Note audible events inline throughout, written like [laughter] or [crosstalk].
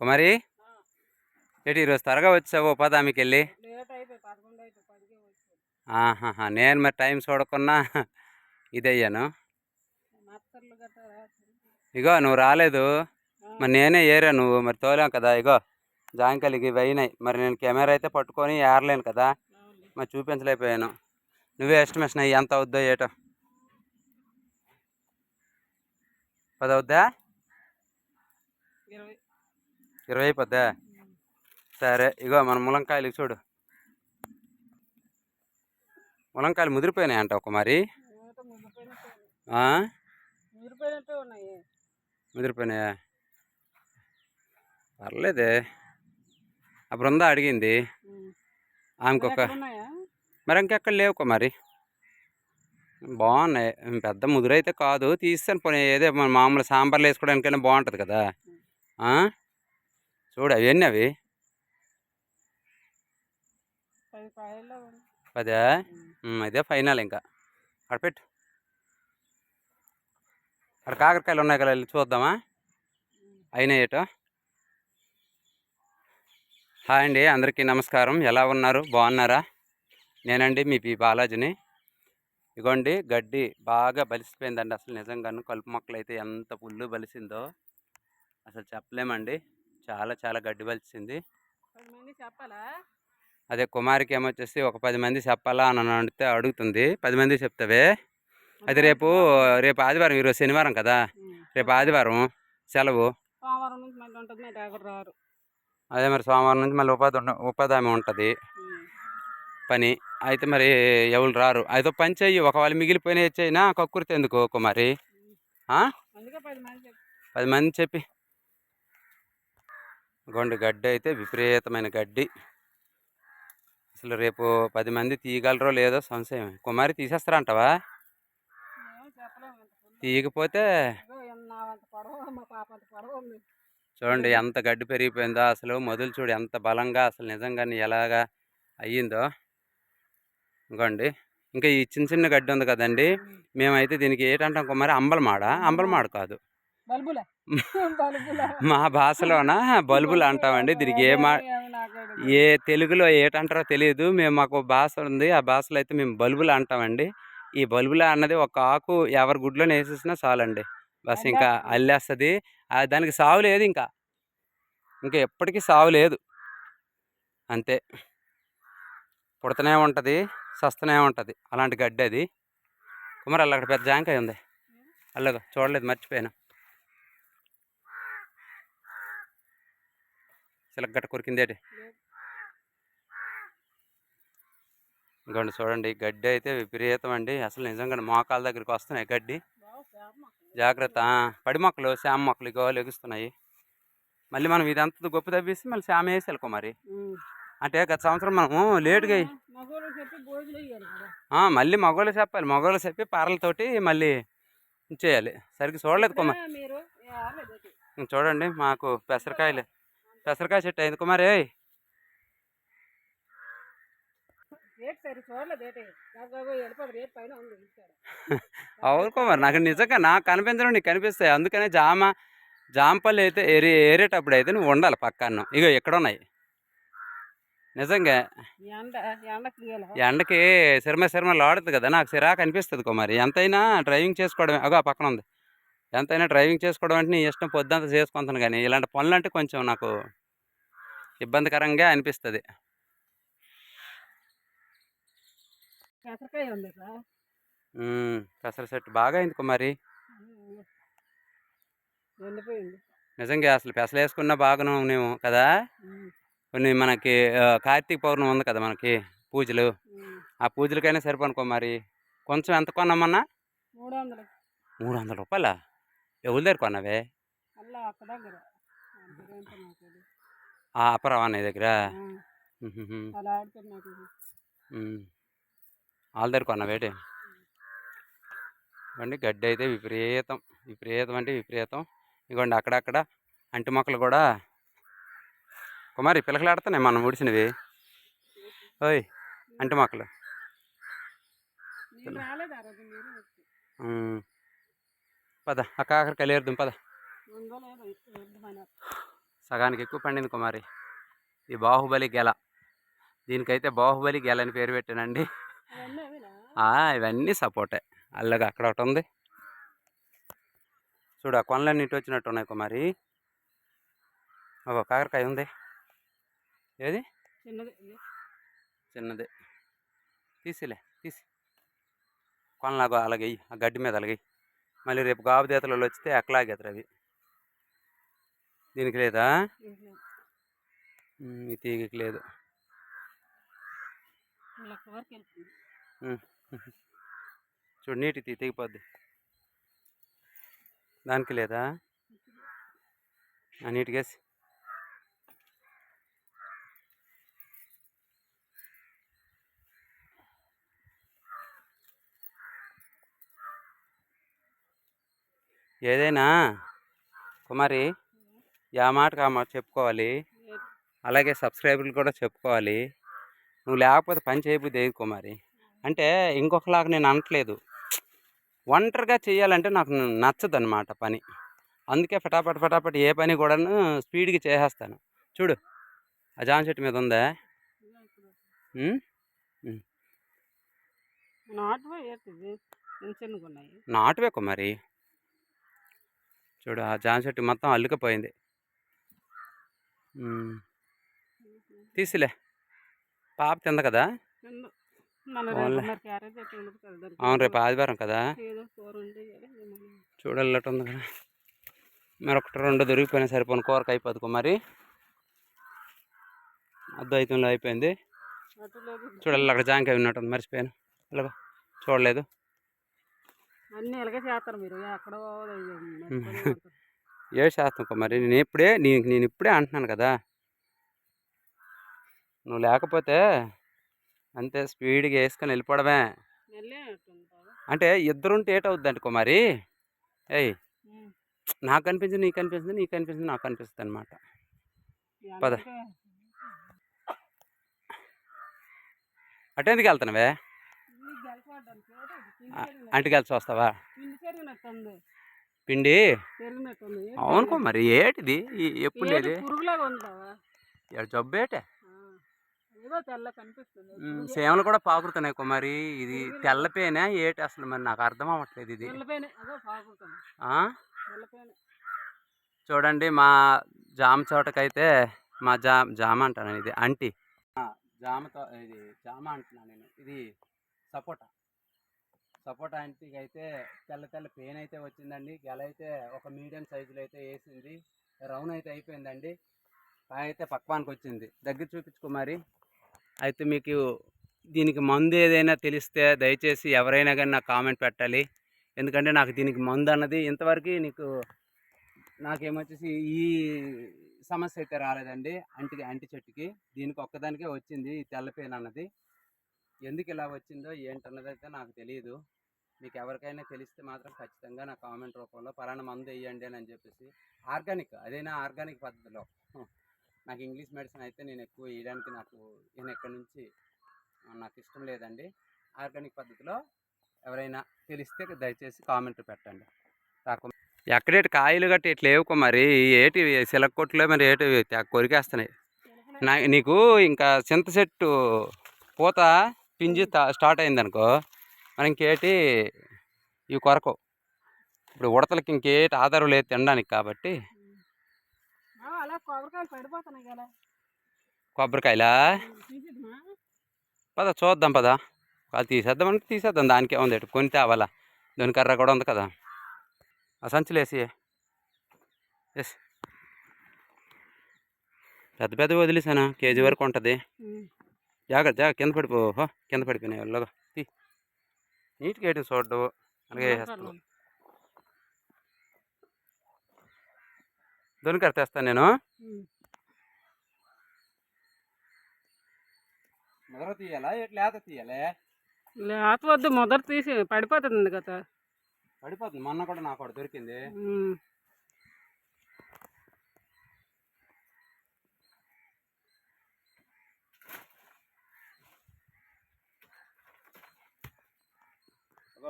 కుమారి ఏంటి ఈరోజు త్వరగా వచ్చావు పదామికి వెళ్ళి ఆహాహా నేను మరి టైం చూడకున్నా ఇదయ్యాను ఇగో నువ్వు రాలేదు. మరి నేనే ఏరా నువ్వు మరి తోలాం కదా ఇగో జాంకలికి ఇవి అయినాయి. మరి నేను కెమెరా అయితే పట్టుకొని ఏరలేను కదా మరి చూపించలేకపోయాను. నువ్వే ఎస్టిమేషన్ అయ్యి ఎంత అవుద్దో ఏటో. పది అవుద్దా ఇరవై అయిపోద్దా సరే ఇగో మన ములంకాయలు చూడు. ములంకాయలు ముదిరిపోయినాయి అంట ఒక మరి. ముదిరిపోయినాయా? పర్లేదే. ఆ బృందా అడిగింది. ఆమెకు మరి ఒక మరి ఇంకెక్కడ లేవు కుమారి బాగున్నాయి. పెద్ద ముదురైతే కాదు. తీస్తాను పోనీ. ఏదే మన మామూలు సాంబార్లు వేసుకోవడానికైనా బాగుంటుంది కదా? చూడు అవి. పదే ఉమ్. ఉమ్, ఇదే ఫైనల్ ఇంకా. అక్కడ పెట్టు. అక్కడ కాకరకాయలు ఉన్నాయి కదా వెళ్ళి చూద్దామా? ఉమ్. అయినాయి ఏటో? హాయ్ అండి అందరికీ నమస్కారం. ఎలా ఉన్నారు? బాగున్నారా? నేనండి మీ పి బాలాజీని. ఇగోండి గడ్డి బాగా బలిసిపోయిందండి అసలు నిజంగాను. కలుపు మొక్కలు అయితే ఎంత పుల్లు బలిసిందో. అసలు చెప్పలేమండి. చాలా చాలా గడ్డి మంది చెప్పాలా? అదే కుమారికి ఏమొచ్చేసి ఒక పది మంది చెప్పాలా అని అడిగితే అడుగుతుంది. పది మంది చెప్తావే. అది రేపు రేపు ఆదివారం ఈరోజు శనివారం కదా. రేపు ఆదివారం సెలవు. అదే మరి సోమవారం నుంచి మళ్ళీ ఉపాధి ఉండ- ఉపాధి హామీ ఉంటుంది. పని. అయితే మరి ఎవరు రారు? అయితే పని చెయ్యి. ఒకవేళ మిగిలిపోయిన చేయనా కక్కుర్తి ఎందుకు కుమారి? పది మంది చెప్పి గొండు గడ్డి అయితే విపరీతమైన గడ్డి. అసలు రేపు పది మంది తీయగలరో లేదో సంశయం. కుమారి తీసేస్తారంటవా? తీయకపోతే చూడండి ఎంత గడ్డి పెరిగిపోయిందో అసలు మొదలు చూడు ఎంత బలంగా అసలు నిజంగానే ఎలాగా అయ్యిందో. ఇంకోండి ఇంకా ఈ చిన్న చిన్న గడ్డి ఉంది కదండి. మేమైతే దీనికి ఏంటంటాం కుమారి? అంబలమాడ. అంబలమాడ కాదు. [laughs] మా భాషలోన? బల్బులు అంటామండి దీనికి. ఏ మా. ఏ తెలుగులో ఏటంటారో తెలియదు. మేము మాకు భాష ఉంది. ఆ భాషలో అయితే మేము బల్బులు అంటామండి. ఈ బల్బుల అన్నది ఒక ఆకు ఎవరి గుడ్లో వేసేసినా చాలండి. బస్ ఇంకా అల్లేస్తుంది. దానికి సావు లేదు ఇంకా. ఇంకా ఎప్పటికీ సావు లేదు. అంతే. పుడతనే ఉంటుంది సస్తనే ఉంటుంది. అలాంటి గడ్డి అది. కుమార్ అల్ల అక్కడ పెద్ద జాంకాయ ఉంది. అల్లగా చూడలేదు మర్చిపోయాను. చిలకగట్ట కొరికిందేటి లేదు. ఇంకోండి చూడండి గడ్డి అయితే విపరీతం అండి. అసలు నిజంగా మోకాల దగ్గరికి వస్తున్నాయి గడ్డి. జాగ్రత్త. పడి మొక్కలు శామ మొక్కలు ఇగో లెగుస్తున్నాయి. మళ్ళీ మనం ఇదంతా గొప్ప తవ్వేసి మళ్ళీ శామ వేసేయాలి కుమారి ఉమ్. అంటే గత సంవత్సరం మనము లేటుగా మళ్ళీ మగవాళ్ళు చెప్పాలి. మగవాళ్ళు చెప్పి పారలతోటి మళ్ళీ చేయాలి. సరిగ్గా చూడలేదు మీరు. ఇంక చూడండి మాకు పెసరకాయలు పెసరకాయ చెట్టు అయింది కుమార్ సరి [laughs] అవును కుమార్ నాకు నిజంగా నాకు కనిపించడం నీకు కనిపిస్తాయి. అందుకనే జామ జాంపల్లి అయితే ఏరే ఏరేటప్పుడు అయితే నువ్వు ఉండాలి పక్కన ఇగో ఎక్కడ ఉన్నాయి. నిజంగా. ఎండ ఎండకి సిరమ సిరమలు ఆడుతుంది కదా నాకు సిరాకు అనిపిస్తుంది కుమారి. ఎంతైనా డ్రైవింగ్ చేసుకోవడమే. అగో పక్కన ఉంది. ఎంతైనా డ్రైవింగ్ చేసుకోవడం అంటే నీ ఇష్టం పొద్దుంతా చేసుకుంటాను కానీ ఇలాంటి పనులు అంటే కొంచెం నాకు ఇబ్బందికరంగా అనిపిస్తుంది. పెసర చెట్టు బాగా అయింది కుమారి ఎండిపోయింది నిజంగా అసలు పెసలు వేసుకున్నా బాగానే ఉన్నాము కదా. కొన్ని మనకి కార్తీక పౌర్ణమి ఉంది కదా మనకి పూజలు. ఆ పూజలకైనా సరిపోను కుమారి కొంచెం ఎంత కొన్నామన్నా? మూడు వందలు మూడు వందల రూపాయలా? ఎవరి దగ్గర. కొన్నావే. ఆ అపరావు అన్నయ్య దగ్గర. వాళ్ళ దగ్గర కొన్నావేటి ఇవ్వండి గడ్డి అయితే విపరీతం. విపరీతం అంటే విపరీతం. ఇవ్వండి అక్కడక్కడ అంటి మొక్కలు కూడా. కుమారి పిల్లకలు ఆడుతున్నాయి మనం ఉడిసినవి ఓయ్ అంటి మొక్కలు. పద ఆ కాకరకాయలు ఏరుదాం పద. సగానికి ఎక్కువ పండింది కుమారి. ఈ బాహుబలి గెల. దీనికైతే బాహుబలి గెల అని పేరు పెట్టానండి. ఇవన్నీ సపోర్టే. అల్లగా అక్కడ ఒకటి ఉంది. చూడు ఆ కొనలన్నీ ఇటు వచ్చినట్టు ఉన్నాయి కుమారి. ఒక కాకరకాయ ఉంది. ఏది? చిన్నది ఇది. చిన్నది. తీసిలే తీసి. కొనలాగా అలాగే ఆ గడ్డి మీద అలాగే. మళ్ళీ రేపు గాబు దేతలలో వచ్చితే ఎక్కలాగేతరు అవి? దీనికి లేదా? ఈ తీగకి లేదు. చూడు నీటి తీ తెగిపోద్ది. దానికి లేదా? నీటికేసి. ఏదైనా కుమారి యా మాటకు ఆ మాట చెప్పుకోవాలి. అలాగే సబ్స్క్రైబర్లు కూడా చెప్పుకోవాలి. నువ్వు లేకపోతే పని చేయబుద్ది ఏది కుమారి? అంటే ఇంకొకలాగా నేను అనట్లేదు. ఒంటరిగా చేయాలంటే నాకు నచ్చదు అనమాట పని. అందుకే ఫటాఫట్ ఫటాఫట్ ఏ పని కూడాను స్పీడ్గా చేసేస్తాను. చూడు ఆ జామ చెట్టు మీద ఉందా? నాటువే కుమారి. చూడు ఆ జామ చెట్టు మొత్తం అల్లుకపోయింది. తీసిలే. పాప తింద కదా? మరి అవును రేపు ఆదివారం కదా? చూడల్లట్టు ఉంది కదా. మరి ఒకటి రెండు దొరికిపోయినా సరిపోను. కూరకు అయిపోదు కుమారి అద్వైతంలో అయిపోయింది. అటులోకి చూడాలి అక్కడ జాంకాయ ఉన్నట్టుంది. మర్చిపోయాను. అలాగా చూడలేదు. అన్నీ ఎలాగే చేస్తారు మీరు. ఎక్కడో. [laughs] ఏ శాస్త్రం కుమారి నేను ఇప్పుడే నేను నేను ఇప్పుడే అంటున్నాను కదా. నువ్వు లేకపోతే అంతే స్పీడ్గా వేసుకొని వెళ్ళిపోవడమే. అంటే ఇద్దరుంటే ఏటవుద్దండి కుమారి ఏయ్ ఉమ్. నాకు అనిపించింది నీకు అనిపిస్తుంది నీకు అనిపిస్తుంది నాకు అనిపిస్తుంది అనమాట పద. అటెందుకు వెళ్తున్నావే? ఇది గెలపడానికి ఏదో ఇది పిండి ఆ, పెరిగినట్టు- అంటికి కలిసి వస్తావా? పిండి పెరిగినట్టుంది. పిండి? పెరిగినట్టుంది. ఏంటి అవును అది? కుమారి ఏటిది? ఎప్పుడు లేదు పురుగులాగా ఉంది బావా ఈడ జబ్బు ఏటే? ఆ. ఏదో తెల్ల కనిపిస్తుంది. ఉమ్, పురుగే. సేవలు కూడా పాకుతున్నాయి కుమారి. ఇది తెల్లపేనా ఏటి అసలు మరి నాకు అర్థం అవ్వట్లేదు ఇది. చూడండి మా జామ తోటకైతే మా జా జామ అంటాను ఇది అంటి ఆ, జామతో ఇది జామ అంటున్నాను నేను. ఇది సపోటా. సపోటా అంటికి అయితే తెల్ల తెల్ల పెయిన్ అయితే వచ్చిందండి. గెల అయితే ఒక మీడియం సైజులో అయితే వేసింది. రౌండ్ అయితే అయిపోయిందండి. కాయ అయితే పక్వానికి వచ్చింది. దగ్గర చూపించుకో మరి. అయితే మీకు దీనికి మందు ఏదైనా తెలిస్తే దయచేసి ఎవరైనా కానీ నాకు కామెంట్ పెట్టాలి. ఎందుకంటే నాకు దీనికి మందు అన్నది ఇంతవరకు నీకు నాకేమొచ్చేసి ఈ సమస్య అయితే రాలేదండి. అంటి అంటి చెట్టుకి. దీనికి ఒక్కదానికే వచ్చింది ఈ పెయిన్ అన్నది. ఎందుకు ఇలా వచ్చిందో ఏంటన్నది అయితే నాకు తెలియదు మీకు ఎవరికైనా తెలిస్తే మాత్రం ఖచ్చితంగా నా కామెంట్ రూపంలో పలానా మందు వేయండి అని చెప్పేసి ఆర్గానిక్ అదైనా ఆర్గానిక్ పద్ధతిలో. నాకు ఇంగ్లీష్ మెడిసిన్ అయితే నేను ఎక్కువ వేయడానికి నాకు నేను ఎక్కడి నుంచి నాకు ఇష్టం లేదండి. ఆర్గానిక్ పద్ధతిలో ఎవరైనా తెలిస్తే దయచేసి కామెంట్ పెట్టండి. నాకు ఎక్కడేటి కాయలు గట్టి ఇట్లా లేవు మరి ఏటి సిలక్కొట్లో మరి ఏటి తెగ కొరికేస్తున్నాయి నా నీకు ఇంకా చింత చెట్టు పూత పింజి స్టార్ట్ అయిందనుకో మరి ఇంకేటి ఇవి కొరకు ఇప్పుడు ఉడతలకి ఇంకేటి ఆధారం లేదు తినడానికి కాబట్టి. కొబ్బరికాయలు పద చూద్దాం పద. అది తీసేద్దాం అంటే తీసేద్దాం దానికే ఉంది కొని తేవాలా? దాని కర్ర కూడా ఉంది కదా. ఆ సంచులు వేసి ఎస్. పెద్ద పెద్ద వదిలేసాను? కేజీ వరకు ఉంటుంది. జాగ్రత్త జాగ్రత్త. కింద పడిపో కింద పడిపోయినాయి వాళ్ళగా తీ. నీట్గా ఏంటి చూడవు అలాగే వేసేస్తాను దొనికర తెస్తాను నేను. మొదలు తీయాలా? లేత తీయాలే? లేత వద్దు మొదట తీసి పడిపోతుంది కదా పడిపోతుంది. మొన్న కూడా నాకు దొరికింది.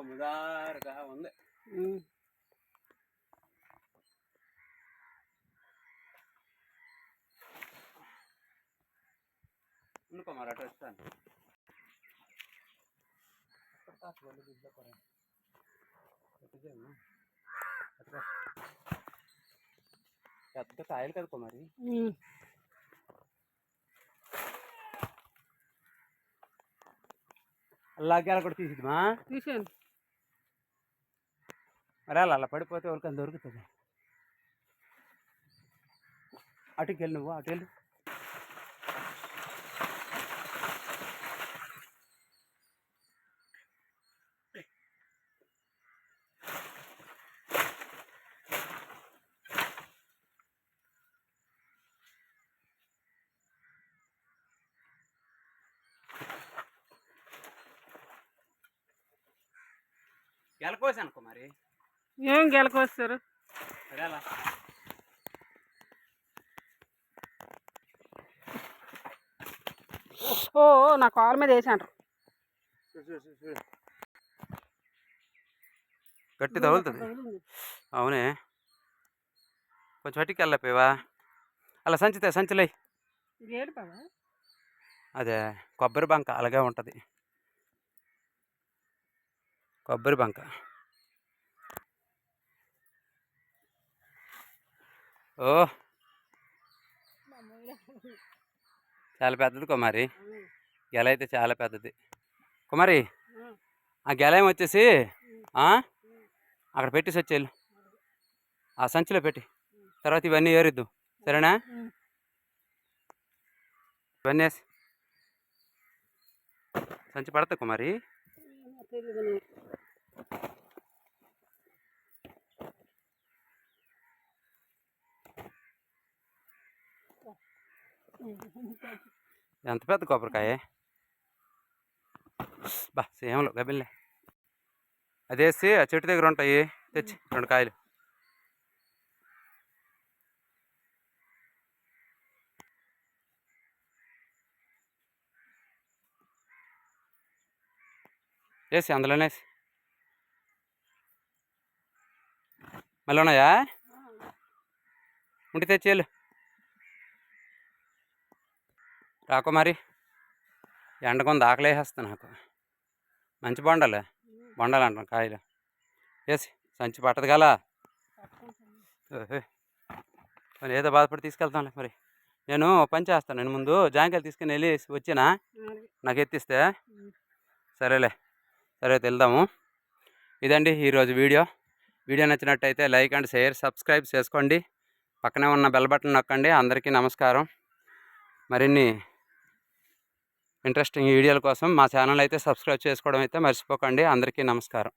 బాగా ముదారుగా ఉంది. ఉండుకో అటు వస్తాను. పెద్ద కాయలు కదుకో మరి. అల్లాగే అలా కూడా తీసిద్దామా? తీసేయండి. మరి అలా అలా పడిపోతే ఎవరికైనా దొరుకుతుంది? అటుకి వెళ్ళి నువ్వు అటు వెళ్ళు గెలకోసాను మరి. ఏం గెలకొస్తారు ఓ నా కాలు మీద వేసాండ్రు గట్టి తగులుతుంది. అవునే. కొంచెం అటుకి వెళ్ళపోయావా అలా సంచితే సంచులై. అదే కొబ్బరి బంక అలాగే ఉంటుంది. కొబ్బరి బంక. ఓ చాలా పెద్దది కుమారి. గెల అయితే చాలా పెద్దది. కుమారి ఆ. గెలయం వచ్చేసి? అక్కడ పెట్టేసి వచ్చేళ్ళు ఆ సంచిలో పెట్టి. తర్వాత ఇవన్నీ ఏరిద్దు. సరేనా? ఇవన్నీ వేసి సంచి పడతా కుమారి? ఎంత పెద్ద కొబ్బరికాయ? బా సేమలు గబిల్లే అదేసి ఆ చెట్టు దగ్గర ఉంటాయి. తెచ్చి రెండు కాయలు. వేసి అందులోనే మళ్ళీ ఉన్నాయా? ఉంటే తెచ్చేళ్ళు రాకు మరి. ఎండకొంది ఆకలేసేస్తా నాకు. మంచి బొండాలి? బొండాలు అంటాం కాయలు. వేసి సంచి పట్టదు గల మరి ఏదో బాధపడి తీసుకెళ్తానులే మరి. నేను పని చేస్తాను. నేను ముందు జాంకాయలు తీసుకుని వెళ్ళి వచ్చినా? నాకు ఎత్తిస్తే? సరేలే. సరే వెళ్దాము. ఇదండి ఈరోజు వీడియో. వీడియో నచ్చినట్టయితే లైక్ అండ్ షేర్ సబ్స్క్రైబ్ చేసుకోండి. పక్కనే ఉన్న బెల్ బటన్ నొక్కండి. అందరికీ నమస్కారం. మరిన్ని ఇంట్రెస్టింగ్ వీడియోల కోసం మా ఛానల్ అయితే సబ్స్క్రైబ్ చేసుకోవడం అయితే మర్చిపోకండి. అందరికీ నమస్కారం.